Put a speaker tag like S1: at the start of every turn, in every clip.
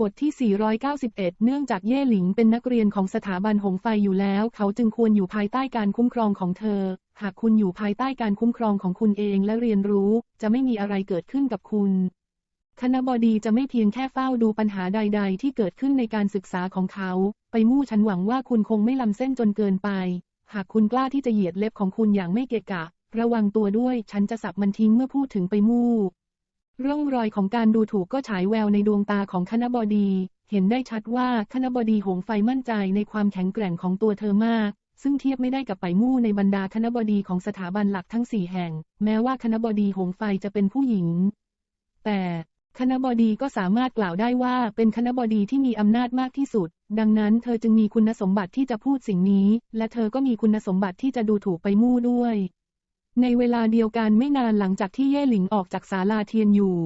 S1: บทที่ 491 เนื่องจากเย่หลิงเป็นนักเรียนของสถาบันหงไฟอยู่แล้ว เขาจึงควรอยู่ภายใต้การคุ้มครองของเธอ หากคุณอยู่ภายใต้การคุ้มครองของคุณเองและเรียนรู้ จะไม่มีอะไรเกิดขึ้นกับคุณ คณบดีจะไม่เพียงแค่เฝ้าดูปัญหาใด ๆ ที่เกิดขึ้นในการศึกษาของเขา ไปมู่ฉันหวังว่าคุณคงไม่ล้ำเส้นจนเกินไป หากคุณกล้าที่จะเหยียดเล็บของคุณอย่างไม่เกะกะ ระวังตัวด้วย ฉันจะสับมันทิ้งเมื่อพูดถึงไปมู่ ร่องรอยของการดูถูกก็ฉายแววในดวงตาของคณบดี เห็นได้ชัดว่าคณบดีหงไฟมั่นใจในความแข็งแกร่งของตัวเธอมาก ซึ่งเทียบไม่ได้กับไปมู่ในบรรดาคณบดีของสถาบันหลักทั้งสี่แห่ง แม้ว่าคณบดีหงไฟจะเป็นผู้หญิง แต่คณบดีก็สามารถกล่าวได้ว่าเป็นคณบดีที่มีอำนาจมากที่สุด ดังนั้นเธอจึงมีคุณสมบัติที่จะพูดสิ่งนี้ และเธอก็มีคุณสมบัติที่จะดูถูกไปมู่ด้วย ในเวลาเดียวกันไม่นานหลังจากที่เย่หลิงออกจากศาลาเทียนอยู่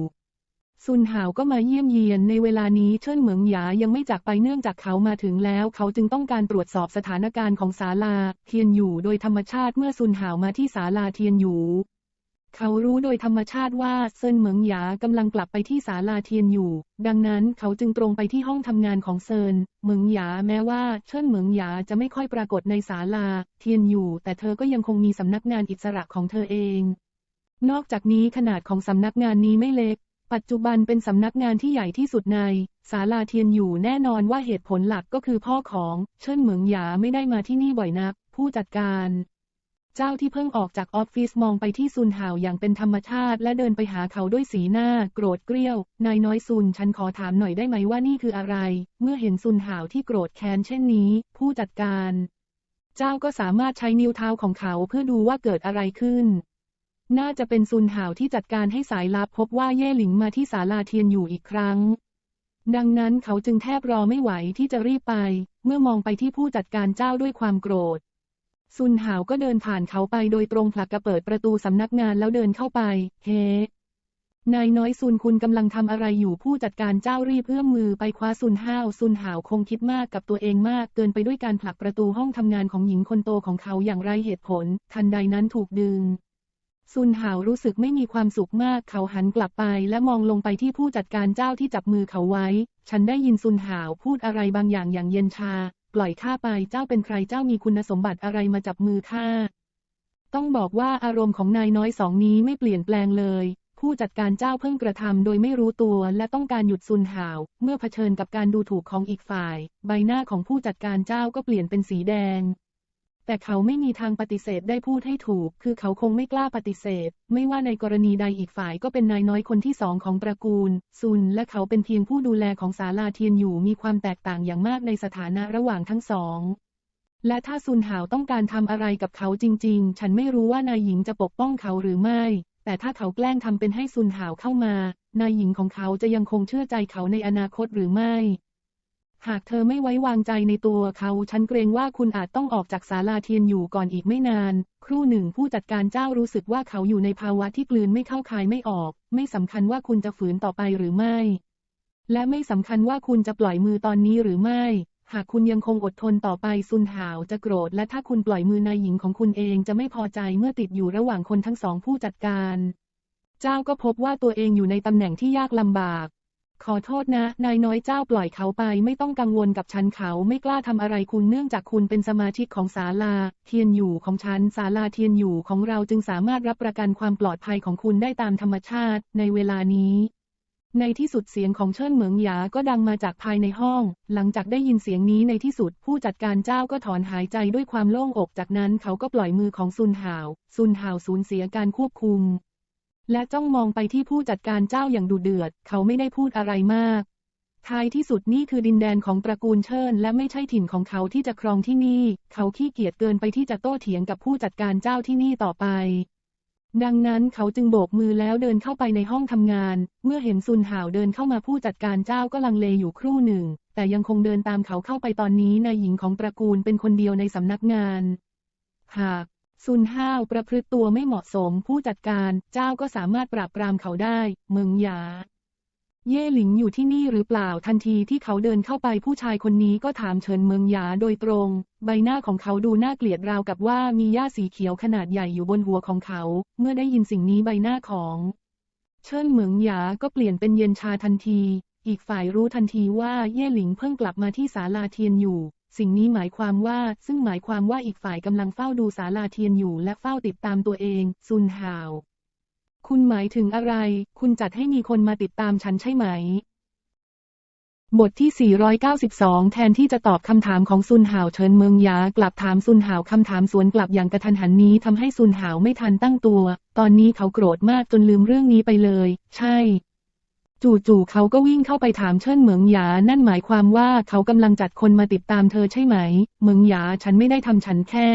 S1: ซุนหาวก็มาเยี่ยมเยียนในเวลานี้เชิญเหมืองหยายังไม่จากไปเนื่องจากเขามาถึงแล้ว เขาจึงต้องการตรวจสอบสถานการณ์ของศาลาเทียนอยู่โดยธรรมชาติเมื่อซุนหาวมาที่ศาลาเทียนอยู่ เขารู้โดยธรรมชาติว่าเซินเหมิงหยากำลังกลับไปที่ศาลาเทียนอยู่ ดังนั้นเขาจึงตรงไปที่ห้องทำงานของเซินเหมิงหยาแม้ว่าเชิญเหมิงหยาจะไม่ค่อยปรากฏในศาลาเทียนอยู่ แต่เธอก็ยังคงมีสำนักงานอิสระของเธอเอง นอกจากนี้ขนาดของสำนักงานนี้ไม่เล็ก ปัจจุบันเป็นสำนักงานที่ใหญ่ที่สุดในศาลาเทียนอยู่แน่นอนว่าเหตุผลหลักก็คือพ่อของเชิญเหมิงหยาไม่ได้มาที่นี่บ่อยนัก ผู้จัดการ เจ้าที่เพิ่งออกจากออฟฟิศมองไปที่ซุนห่าวอย่างเป็นธรรมชาติ และเดินไปหาเขาด้วยสีหน้า โกรธเกรี้ยว นายน้อยซุนฉันขอถามหน่อยได้ไหมว่านี่คืออะไร เมื่อเห็นซุนห่าวที่โกรธแค้นเช่นนี้ ผู้จัดการ เจ้าก็สามารถใช้นิ้วเท้าของเขาเพื่อดูว่าเกิดอะไรขึ้น น่าจะเป็นซุนห่าวที่จัดการให้สายลับพบว่าเย่หลิงมาที่ศาลาเทียนอยู่อีกครั้ง ดังนั้นเขาจึงแทบรอไม่ไหวที่จะรีบไป เมื่อมองไปที่ผู้จัดการเจ้าด้วยความโกรธ ซุนหาวก็เดินผ่านเขาไปโดยตรงผลักกระเปิดประตูสำนักงานแล้วเดินเข้าไป เฮ้นายน้อยซุนคุณกำลังทำอะไรอยู่ผู้จัดการเจ้ารีบเอื้อมมือไปคว้าซุนห้าวซุนหาวคงคิดมากกับตัวเองมากเกินไปด้วยการผลักประตูห้องทำงานของหญิงคนโตของเขาอย่างไรเหตุผล ทันใดนั้นถูกดึง ซุนหาวรู้สึกไม่มีความสุขมากเขาหันกลับไปและมองลงไปที่ผู้จัดการเจ้าที่จับมือเขาไว้ ฉันได้ยินซุนหาวพูดอะไรบางอย่างอย่างเย็นชา ปล่อยข้าไปเจ้าเป็นใครเจ้ามีคุณสมบัติอะไรมาจับมือข้า ต้องบอกว่าอารมณ์ของนายน้อยสองนี้ไม่เปลี่ยนแปลงเลย ผู้จัดการเจ้าเพิ่งกระทำโดยไม่รู้ตัวและต้องการหยุดซุนหาว เมื่อเผชิญกับการดูถูกของอีกฝ่าย ใบหน้าของผู้จัดการเจ้าก็เปลี่ยนเป็นสีแดง แต่เขาไม่มีทางปฏิเสธได้พูดให้ถูก คือเขาคงไม่กล้าปฏิเสธ ไม่ว่าในกรณีใดอีกฝ่ายก็เป็นนายน้อยคนที่สองของตระกูล ซุน และเขาเป็นเพียงผู้ดูแลของศาลาเทียนอยู่มีความแตกต่างอย่างมากในสถานะระหว่างทั้งสอง และถ้าซุนหาวต้องการทำอะไรกับเขาจริง ๆ ฉันไม่รู้ว่านายหญิงจะปกป้องเขาหรือไม่ แต่ถ้าเขาแกล้งทำเป็นให้ซุนหาวเข้ามา นายหญิงของเขาจะยังคงเชื่อใจเขาในอนาคตหรือไม่ หากเธอไม่ไว้วางใจในตัวเขาฉันเกรงว่าคุณอาจต้องออกจากศาลาเทียนอยู่ก่อนอีกไม่นาน ครู่หนึ่งผู้จัดการเจ้ารู้สึกว่าเขาอยู่ในภาวะที่กลืนไม่เข้าคายไม่ออก ไม่สำคัญว่าคุณจะฝืนต่อไปหรือไม่ และไม่สำคัญว่าคุณจะปล่อยมือตอนนี้หรือไม่ หากคุณยังคงอดทนต่อไปซุนหาวจะโกรธ และถ้าคุณปล่อยมือนายหญิงของคุณเองจะไม่พอใจเมื่อติดอยู่ระหว่างคนทั้งสองผู้จัดการ เจ้าก็พบว่าตัวเองอยู่ในตำแหน่งที่ยากลำบาก ขอโทษนะ นายน้อยเจ้าปล่อยเขาไปไม่ต้องกังวลกับฉันเขาไม่กล้าทำอะไรคุณเนื่องจากคุณเป็นสมาชิกของศาลา เทียนอยู่ของฉันศาลาเทียนอยู่ของเราจึงสามารถรับประกันความปลอดภัยของคุณได้ตามธรรมชาติ ในเวลานี้ในที่สุดเสียงของเชิญเหมิงหยาก็ดังมาจากภายในห้อง หลังจากได้ยินเสียงนี้ในที่สุดผู้จัดการเจ้าก็ถอนหายใจด้วยความโล่งอกจากนั้นเขาก็ปล่อยมือของซุนหาว ซุนหาวสูญเสียการควบคุม และจ้องมองไปที่ผู้จัดการเจ้าอย่างดุเดือด เขาไม่ได้พูดอะไรมาก ท้ายที่สุดนี่คือดินแดนของตระกูลเชิญและไม่ใช่ถิ่นของเขาที่จะครองที่นี่ เขาขี้เกียจเกินไปที่จะโต้เถียงกับผู้จัดการเจ้าที่นี่ต่อไป ดังนั้นเขาจึงโบกมือแล้วเดินเข้าไปในห้องทำงาน เมื่อเห็นซุนห่าวเดินเข้ามาผู้จัดการเจ้าก็ลังเลอยู่ครู่หนึ่ง แต่ยังคงเดินตามเขาเข้าไปตอนนี้นายหญิงของตระกูลเป็นคนเดียวในสำนักงาน หาก ซุนห้าวประพฤติตัวไม่เหมาะสมผู้จัดการ เจ้าก็สามารถปราบปรามเขาได้เมืองหยา เย่หลิงอยู่ที่นี่หรือเปล่าทันทีที่เขาเดินเข้าไปผู้ชายคนนี้ก็ถามเชิญเมืองหยาโดยตรง ใบหน้าของเขาดูน่าเกลียดราวกับว่ามีหญ้าสีเขียวขนาดใหญ่อยู่บนหัวของเขา เมื่อได้ยินสิ่งนี้ใบหน้าของเชิญเหมืองหยาก็เปลี่ยนเป็นเย็นชาทันที อีกฝ่ายรู้ทันทีว่าเย่หลิงเพิ่งกลับมาที่ศาลาเทียนอยู่ สิ่งนี้หมายความว่า ซึ่งหมายความว่าอีกฝ่ายกำลังเฝ้าดูศาลาเทียนอยู่และเฝ้าติดตามตัวเอง ซุนห่าว คุณหมายถึงอะไร คุณจัดให้มีคนมาติดตามฉันใช่ไหม บทที่ 492 แทนที่จะตอบคำถามของซุนหาวเฉินเมืองยากลับถามซุนหาวคำถามสวนกลับอย่างกระทันหันนี้ทำให้ซุนหาวไม่ทันตั้งตัว ตอนนี้เขาโกรธมากจนลืมเรื่องนี้ไปเลย ใช่ จู่ๆเขาก็วิ่งเข้าไปถามเชิญเหมืองหยา นั่นหมายความว่าเขากำลังจัดคนมาติดตามเธอใช่ไหม เหมืองหยาฉันไม่ได้ทำฉันแค่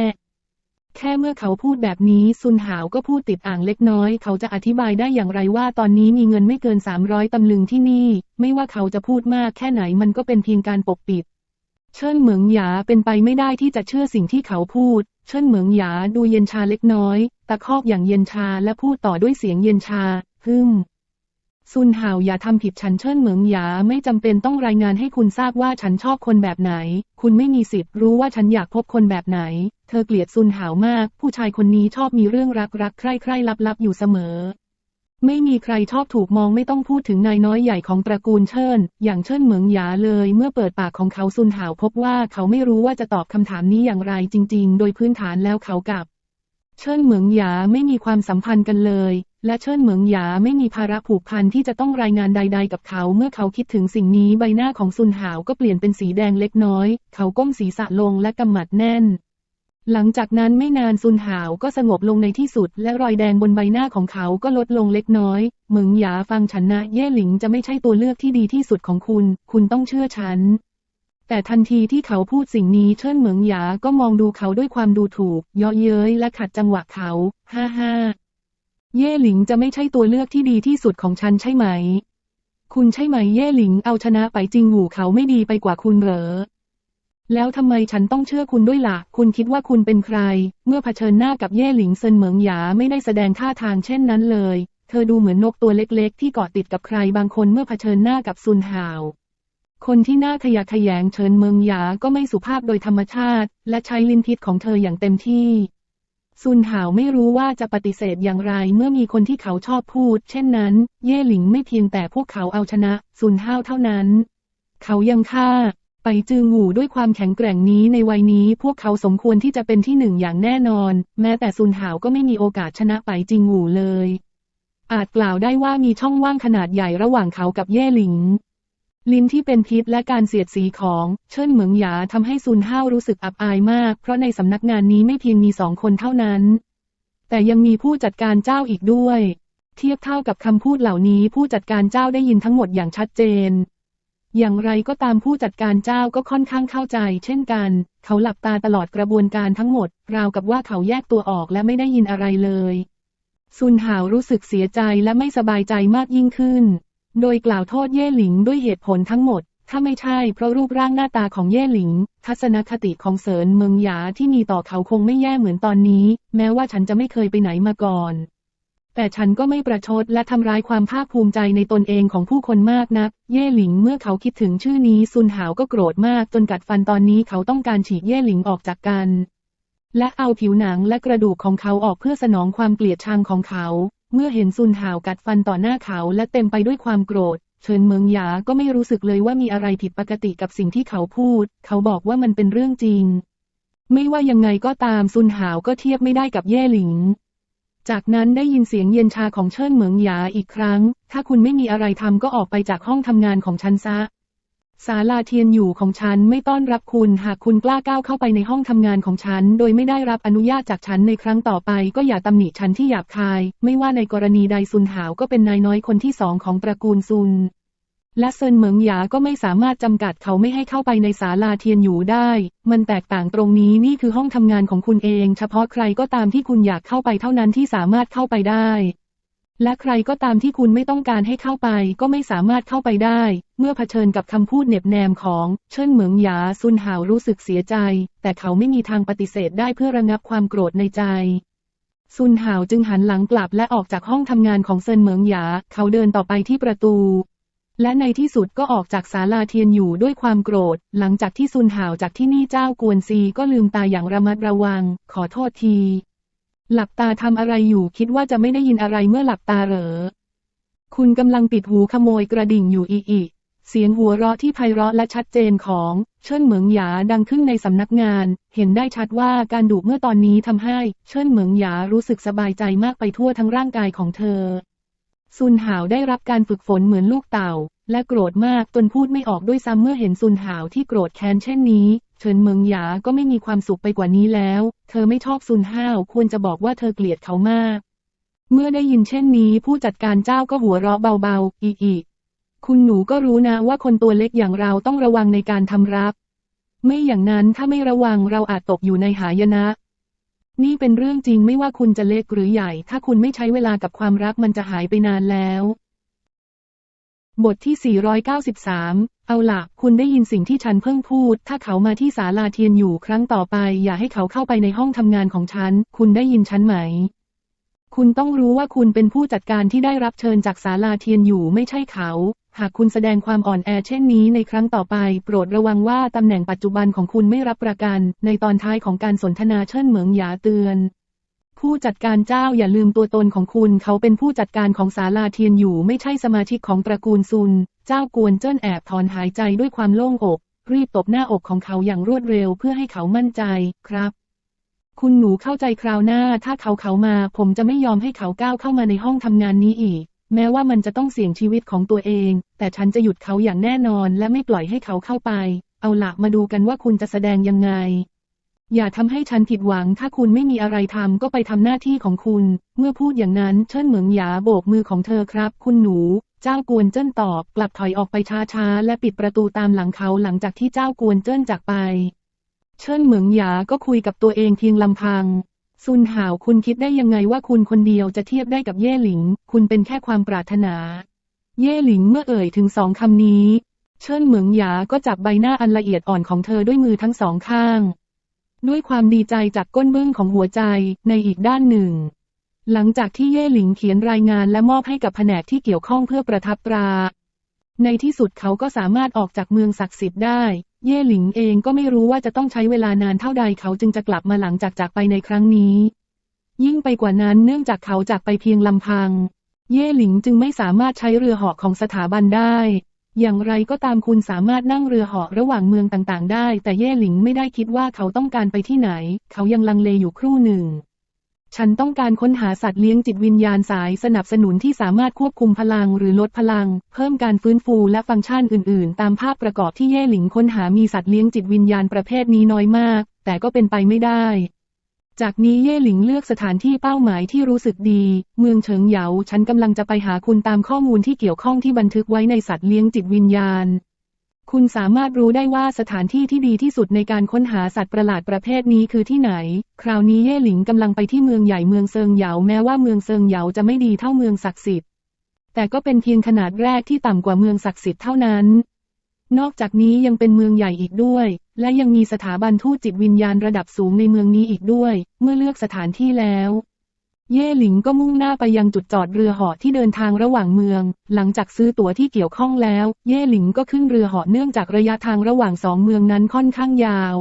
S1: แค่เมื่อเขาพูดแบบนี้ซุนหาวก็พูดติดอ่างเล็กน้อย เขาจะอธิบายได้อย่างไรว่าตอนนี้มีเงินไม่เกิน 300 ตำลึงที่นี่ ไม่ว่าเขาจะพูดมากแค่ไหนมันก็เป็นเพียงการปกปิด เชิญเหมืองหยาเป็นไปไม่ได้ที่จะเชื่อสิ่งที่เขาพูด เชิญเหมืองหยาดูเย็นชาเล็กน้อย ตะคอกอย่างเย็นชาและพูดต่อด้วยเสียงเย็นชาฮึม ซุนห่าวอย่าทำผิดฉันเชิญเหมืองหยาไม่จำเป็นต้องรายงานให้คุณทราบว่าฉันชอบคนแบบไหน คุณไม่มีสิทธิ์รู้ว่าฉันอยากพบคนแบบไหน เธอเกลียดซุนห่าวมาก ผู้ชายคนนี้ชอบมีเรื่องรักรักใคร่ใคร่ลับลับอยู่เสมอ ไม่มีใครชอบถูกมองไม่ต้องพูดถึงนายน้อยใหญ่ของตระกูลเชิญอย่างเชิญเหมืองหยาเลย เมื่อเปิดปากของเขาซุนห่าวพบว่าเขาไม่รู้ว่าจะตอบคำถามนี้อย่างไรจริง ๆ โดยพื้นฐานแล้วเขากับ เชิญเหมืองหยาไม่มีความสัมพันธ์กันเลย และเชิญเหมืองหยาไม่มีภาระผูกพันที่จะต้องรายงานใด ๆ กับเขา เมื่อเขาคิดถึงสิ่งนี้ใบหน้าของซุนหาวก็เปลี่ยนเป็นสีแดงเล็กน้อย เขาก้มศีรษะลงและกำหมัดแน่น หลังจากนั้นไม่นานซุนหาวก็สงบลงในที่สุด และรอยแดงบนใบหน้าของเขาก็ลดลงเล็กน้อย เหมืองหยาฟังฉันนะเย่หลิงจะไม่ใช่ตัวเลือกที่ดีที่สุดของคุณ คุณต้องเชื่อฉัน แต่ทันทีที่เขาพูดสิ่งนี้เชิญเหมืองหยาก็มองดูเขาด้วยความดูถูก เยาะเย้ยและขัดจังหวะเขา ฮ่าฮ่าเย่หลิงจะไม่ใช่ตัวเลือกที่ดีที่สุดของฉันใช่ไหม คุณใช่ไหมเย่หลิงเอาชนะไปจริงหูเขาไม่ดีไปกว่าคุณเหรอ แล้วทำไมฉันต้องเชื่อคุณด้วยละ่ะ คุณคิดว่าคุณเป็นใคร เมื่อเผชิญหน้ากับเย่หลิงเซินเหมิงหยาไม่ได้แสดงท่าทางเช่นนั้นเลย เธอดูเหมือนนกตัวเล็กๆ ที่เกาะติดกับใครบางคนเมื่อเผชิญหน้ากับซุนหาว คนที่น่าขยะแขยงเชิญเมืองหยาก็ไม่สุภาพโดยธรรมชาติ และใช้ลิ้นพิษของเธออย่างเต็มที่ซุนหาวไม่รู้ว่าจะปฏิเสธอย่างไรเมื่อมีคนที่เขาชอบพูด เช่นนั้น เย่หลิงไม่เพียงแต่พวกเขาเอาชนะซุนห้าวเท่านั้น เขายังฆ่า ไปจือหูด้วยความแข็งแกร่งนี้ในวัยนี้พวกเขาสมควรที่จะเป็นที่หนึ่งอย่างแน่นอน แม้แต่ซุนหาวก็ไม่มีโอกาสชนะไปจิงหูเลย อาจกล่าวได้ว่ามีช่องว่างขนาดใหญ่ระหว่างเขากับเย่หลิง ลิ้นที่เป็นพิษและการเสียดสีของ เชิญเหมืองหยาทำให้ซุนห้าวรู้สึกอับอายมาก เพราะในสำนักงานนี้ไม่เพียงมีสองคนเท่านั้น แต่ยังมีผู้จัดการเจ้าอีกด้วย เทียบเท่ากับคำพูดเหล่านี้ผู้จัดการเจ้าได้ยินทั้งหมดอย่างชัดเจน อย่างไรก็ตามผู้จัดการเจ้าก็ค่อนข้างเข้าใจ เช่นกัน เขาหลับตาตลอดกระบวนการทั้งหมด ราวกับว่าเขาแยกตัวออกและไม่ได้ยินอะไรเลยซุนหาวรู้สึกเสียใจและไม่สบายใจมากยิ่งขึ้น โดยกล่าวโทษเย่หลิงด้วยเหตุผลทั้งหมด ถ้าไม่ใช่เพราะรูปร่างหน้าตาของเย่หลิง ทัศนคติของเสินเมืองหยาที่มีต่อเขาคงไม่แย่เหมือนตอนนี้ แม้ว่าฉันจะไม่เคยไปไหนมาก่อน แต่ฉันก็ไม่ประชดและทำร้ายความภาคภูมิใจในตนเองของผู้คนมากนัก เย่หลิงเมื่อเขาคิดถึงชื่อนี้ซุนหาวก็โกรธมากจนกัดฟันตอนนี้เขาต้องการฉีกเย่หลิงออกจากกันและเอาผิวหนังและกระดูกของเขาออกเพื่อสนองความเกลียดชังของเขา เมื่อเห็นซุนหาวกัดฟันต่อหน้าเขาและเต็มไปด้วยความโกรธเฉินเมืองหยาก็ไม่รู้สึกเลยว่ามีอะไรผิดปกติกับสิ่งที่เขาพูด เขาบอกว่ามันเป็นเรื่องจริง ไม่ว่ายังไงก็ตามซุนหาวก็เทียบไม่ได้กับเย่หลิง จากนั้นได้ยินเสียงเย็นชาของเชิญเหมืองหยาอีกครั้ง ถ้าคุณไม่มีอะไรทำก็ออกไปจากห้องทำงานของฉันซะ ศาลาเทียนอยู่ของฉันไม่ต้อนรับคุณ หากคุณกล้าก้าวเข้าไปในห้องทำงานของฉัน โดยไม่ได้รับอนุญาตจากฉันในครั้งต่อไป ก็อย่าตำหนิฉันที่หยาบคาย ไม่ว่าในกรณีใดซุนหาวก็เป็นนายน้อยคนที่สองของตระกูลซุน และเซินเหมิงหยาก็ไม่สามารถจำกัดเขาไม่ให้เข้าไปในศาลาเทียนอยู่ได้ มันแตกต่างตรงนี้นี่คือห้องทำงานของคุณเอง เฉพาะใครก็ตามที่คุณอยากเข้าไปเท่านั้นที่สามารถเข้าไปได้ และใครก็ตามที่คุณไม่ต้องการให้เข้าไปก็ไม่สามารถเข้าไปได้ เมื่อเผชิญกับคำพูดเหน็บแนมของเชิญเหมิงหยาซุนหาวรู้สึกเสียใจ แต่เขาไม่มีทางปฏิเสธได้เพื่อระงับความโกรธในใจ ซุนหาวจึงหันหลังกลับและออกจากห้องทำงานของเซินเหมิงหยา เขาเดินต่อไปที่ประตู และในที่สุดก็ออกจากศาลาเทียนอยู่ด้วยความโกรธ หลังจากที่ซุนหาวจากที่นี่เจ้ากวนซีก็ลืมตาอย่างระมัดระวัง ขอโทษที หลับตาทำอะไรอยู่คิดว่าจะไม่ได้ยินอะไรเมื่อหลับตาเหรอ คุณกำลังปิดหูขโมยกระดิ่งอยู่อีอีเสียงหัวเราะที่ไพเราะและชัดเจนของเชิญเหมิงหยาดังขึ้นในสำนักงาน เห็นได้ชัดว่าการดุเมื่อตอนนี้ทำให้เชิญเหมิงหยารู้สึกสบายใจมากไปทั่วทั้งร่างกายของเธอ ซุนหาวได้รับการฝึกฝนเหมือนลูกเต่า และโกรธมากจนพูดไม่ออกด้วยซ้ำเมื่อเห็นซุนหาวที่โกรธแค้นเช่นนี้ เฉินเหมิงหยาก็ไม่มีความสุขไปกว่านี้แล้ว เธอไม่ชอบซุนห้าวควรจะบอกว่าเธอเกลียดเขามาก เมื่อได้ยินเช่นนี้ผู้จัดการเจ้าก็หัวเราะเบาๆ อีอีคุณหนูก็รู้นะว่าคนตัวเล็กอย่างเราต้องระวังในการทำรับ ไม่อย่างนั้นถ้าไม่ระวังเราอาจตกอยู่ในหายนะ นี่เป็นเรื่องจริงไม่ว่าคุณจะเล็กหรือใหญ่ ถ้าคุณไม่ใช้เวลากับความรักมันจะหายไปนานแล้วบทที่ 493 เอาล่ะคุณได้ยินสิ่งที่ฉันเพิ่งพูด ถ้าเขามาที่ศาลาเทียนอยู่ครั้งต่อไป อย่าให้เขาเข้าไปในห้องทำงานของฉัน คุณได้ยินฉันไหม คุณต้องรู้ว่าคุณเป็นผู้จัดการที่ได้รับเชิญจากศาลาเทียนอยู่ไม่ใช่เขา หากคุณแสดงความอ่อนแอเช่นนี้ในครั้งต่อไป โปรดระวังว่าตำแหน่งปัจจุบันของคุณไม่รับประกัน ในตอนท้ายของการสนทนาเชิญเหมืองหยาเตือน ผู้จัดการเจ้าอย่าลืมตัวตนของคุณ เขาเป็นผู้จัดการของศาลาเทียนอยู่ ไม่ใช่สมาชิกของตระกูลซุน เจ้ากวนเจิ้นแอบถอนหายใจด้วยความโล่งอก รีบตบหน้าอกของเขาอย่างรวดเร็วเพื่อให้เขามั่นใจ ครับคุณหนูเข้าใจคราวหน้า ถ้าเขาเขามา ผมจะไม่ยอมให้เขาก้าวเข้ามาในห้องทำงานนี้อีก แม้ว่ามันจะต้องเสี่ยงชีวิตของตัวเอง แต่ฉันจะหยุดเขาอย่างแน่นอนและไม่ปล่อยให้เขาเข้าไป เอาละมาดูกันว่าคุณจะแสดงยังไง อย่าทำให้ฉันผิดหวัง ถ้าคุณไม่มีอะไรทำก็ไปทำหน้าที่ของคุณ เมื่อพูดอย่างนั้นเชิญเหมืองหยาโบกมือของเธอครับ คุณหนู เจ้ากวนเจิ้นตอบ กลับถอยออกไปช้าๆและปิดประตูตามหลังเขาหลังจากที่เจ้ากวนเจิ้นจากไป เชิญเหมืองหยาก็คุยกับตัวเองเพียงลำพัง ซุนหาวคุณคิดได้ยังไงว่าคุณคนเดียวจะเทียบได้กับเย่หลิง คุณเป็นแค่ความปรารถนา เย่หลิงเมื่อเอ่ยถึงสองคำนี้ เชิญเหมืองหยาก็จับใบหน้าอันละเอียดอ่อนของเธอด้วยมือทั้งสองข้าง ด้วยความดีใจจากก้นเบื้องของหัวใจในอีกด้านหนึ่ง หลังจากที่เย่หลิงเขียนรายงานและมอบให้กับแผนกที่เกี่ยวข้องเพื่อประทับตรา ในที่สุดเขาก็สามารถออกจากเมืองศักดิ์สิทธิ์ได้ เย่หลิงเองก็ไม่รู้ว่าจะต้องใช้เวลานานเท่าใดเขาจึงจะกลับมาหลังจากจากไปในครั้งนี้ ยิ่งไปกว่านั้นเนื่องจากเขาจากไปเพียงลำพัง เย่หลิงจึงไม่สามารถใช้เรือเหาะของสถาบันได้ อย่างไรก็ตามคุณสามารถนั่งเรือเหาะระหว่างเมืองต่างๆ ได้ แต่เย่หลิงไม่ได้คิดว่าเขาต้องการไปที่ไหน เขายังลังเลอยู่ครู่หนึ่ง ฉันต้องการค้นหาสัตว์เลี้ยงจิตวิญญาณสายสนับสนุนที่สามารถควบคุมพลังหรือลดพลัง เพิ่มการฟื้นฟูและฟังก์ชันอื่น ๆ ตามภาพประกอบที่เย่หลิงค้นหามีสัตว์เลี้ยงจิตวิญญาณประเภทนี้น้อยมาก แต่ก็เป็นไปไม่ได้ จากนี้เย่หลิงเลือกสถานที่เป้าหมายที่รู้สึกดี เมืองเฉิงเหยา ฉันกำลังจะไปหาคุณตามข้อมูลที่เกี่ยวข้องที่บันทึกไว้ในสัตว์เลี้ยงจิตวิญญาณ คุณสามารถรู้ได้ว่าสถานที่ที่ดีที่สุดในการค้นหาสัตว์ประหลาดประเภทนี้คือที่ไหน คราวนี้เย่หลิงกำลังไปที่เมืองใหญ่เมืองเซิงเหยาแม้ว่าเมืองเซิงเหยาจะไม่ดีเท่าเมืองศักดิ์สิทธิ์ แต่ก็เป็นเพียงขนาดแรกที่ต่ำกว่าเมืองศักดิ์สิทธิ์เท่านั้น นอกจากนี้ยังเป็นเมืองใหญ่อีกด้วย และยังมีสถาบันทูตจิตวิญญาณระดับสูงในเมืองนี้อีกด้วย เมื่อเลือกสถานที่แล้ว เย่หลิงก็มุ่งหน้าไปยังจุดจอดเรือเหาะที่เดินทางระหว่างเมือง หลังจากซื้อตั๋วที่เกี่ยวข้องแล้ว เย่หลิงก็ขึ้นเรือเหาะเนื่องจากระยะทางระหว่างสองเมืองนั้นค่อนข้างยาว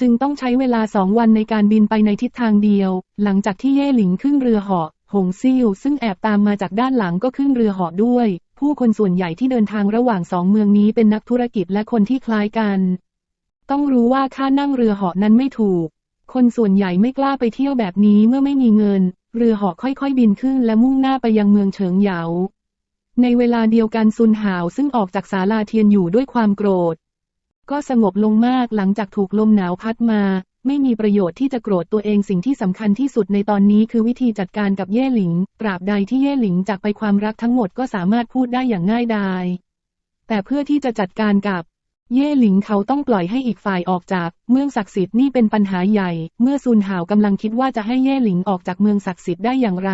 S1: จึงต้องใช้เวลาสองวันในการบินไปในทิศทางเดียว หลังจากที่เย่หลิงขึ้นเรือเหาะ หงซิ่วซึ่งแอบตามมาจากด้านหลังก็ขึ้นเรือเหาะด้วย ผู้คนส่วนใหญ่ที่เดินทางระหว่างสองเมืองนี้เป็นนักธุรกิจและคนที่คล้ายกัน ต้องรู้ว่าค่านั่งเรือเหาะนั้นไม่ถูก คนส่วนใหญ่ไม่กล้าไปเที่ยวแบบนี้เมื่อไม่มีเงิน เรือเหาะค่อยๆบินขึ้นและมุ่งหน้าไปยังเมืองเฉิงเหยา ในเวลาเดียวกันซุนหาวซึ่งออกจากศาลาเทียนอยู่ด้วยความโกรธ ก็สงบลงมากหลังจากถูกลมหนาวพัดมา ไม่มีประโยชน์ที่จะโกรธตัวเองสิ่งที่สำคัญที่สุดในตอนนี้คือวิธีจัดการกับเย่หลิง ตราบใดที่เย่หลิงจากไปความรักทั้งหมดก็สามารถพูดได้อย่างง่ายดายแต่เพื่อที่จะจัดการกับ เย่หลิงเขาต้องปล่อยให้อีกฝ่ายออกจากเมืองศักดิ์สิทธิ์นี่เป็นปัญหาใหญ่ เมื่อซุนหาวกำลังคิดว่าจะให้เย่หลิงออกจากเมืองศักดิ์สิทธิ์ได้อย่างไร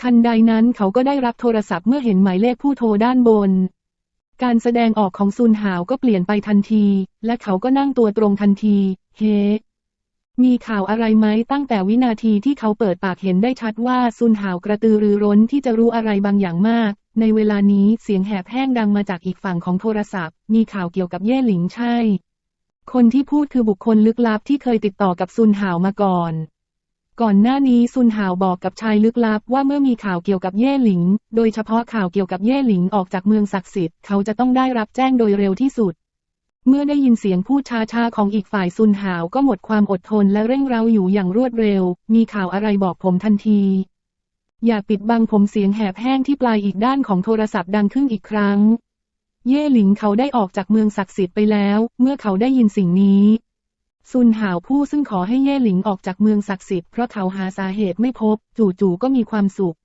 S1: ทันใดนั้นเขาก็ได้รับโทรศัพท์เมื่อเห็นหมายเลขผู้โทรด้านบน การแสดงออกของซุนหาวก็เปลี่ยนไปทันที และเขาก็นั่งตัวตรงทันที เฮ้มีข่าวอะไรไหมตั้งแต่วินาทีที่เขาเปิดปากเห็นได้ชัดว่าซุนหาวกระตือรือร้นที่จะรู้อะไรบางอย่างมาก ในเวลานี้เสียงแหบแห้งดังมาจากอีกฝั่งของโทรศัพท์ มีข่าวเกี่ยวกับเย่หลิงใช่ คนที่พูดคือบุคคลลึกลับที่เคยติดต่อกับซุนหาวมาก่อน ก่อนหน้านี้ซุนหาวบอกกับชายลึกลับว่าเมื่อมีข่าวเกี่ยวกับเย่หลิง โดยเฉพาะข่าวเกี่ยวกับเย่หลิงออกจากเมืองศักดิ์สิทธิ์เขาจะต้องได้รับแจ้งโดยเร็วที่สุด เมื่อได้ยินเสียงพูดช้าๆของอีกฝ่ายซุนหาวก็หมดความอดทนและเร่งเร้าอยู่อย่างรวดเร็ว มีข่าวอะไรบอกผมทันที อย่าปิดบังผมเสียงแหบแห้งที่ปลายอีกด้านของโทรศัพท์ดังขึ้นอีกครั้ง เย่หลิงเขาได้ออกจากเมืองศักดิ์สิทธิ์ไปแล้ว เมื่อเขาได้ยินสิ่งนี้ซุนหาวผู้ซึ่งขอให้เย่หลิงออกจากเมืองศักดิ์สิทธิ์เพราะเขาหาสาเหตุไม่พบ จู่ๆก็มีความสุข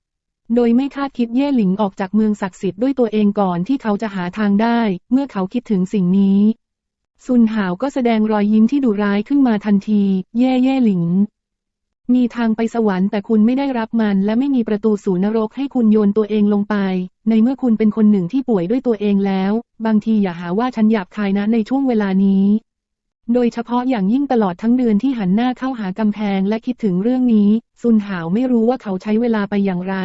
S1: โดยไม่คาดคิดเย่หลิงออกจากเมืองศักดิ์สิทธิ์ด้วยตัวเองก่อนที่เขาจะหาทางได้ เมื่อเขาคิดถึงสิ่งนี้ซุนหาวก็แสดงรอยยิ้มที่ดุร้ายขึ้นมาทันที เย่เย่หลิง มีทางไปสวรรค์แต่คุณไม่ได้รับมัน และไม่มีประตูสู่นรกให้คุณโยนตัวเองลงไป ในเมื่อคุณเป็นคนหนึ่งที่ป่วยด้วยตัวเองแล้ว บางทีอย่าหาว่าฉันหยาบคายนะในช่วงเวลานี้ โดยเฉพาะอย่างยิ่งตลอดทั้งเดือนที่หันหน้าเข้าหากำแพงและคิดถึงเรื่องนี้ ซุนหาวไม่รู้ว่าเขาใช้เวลาไปอย่างไร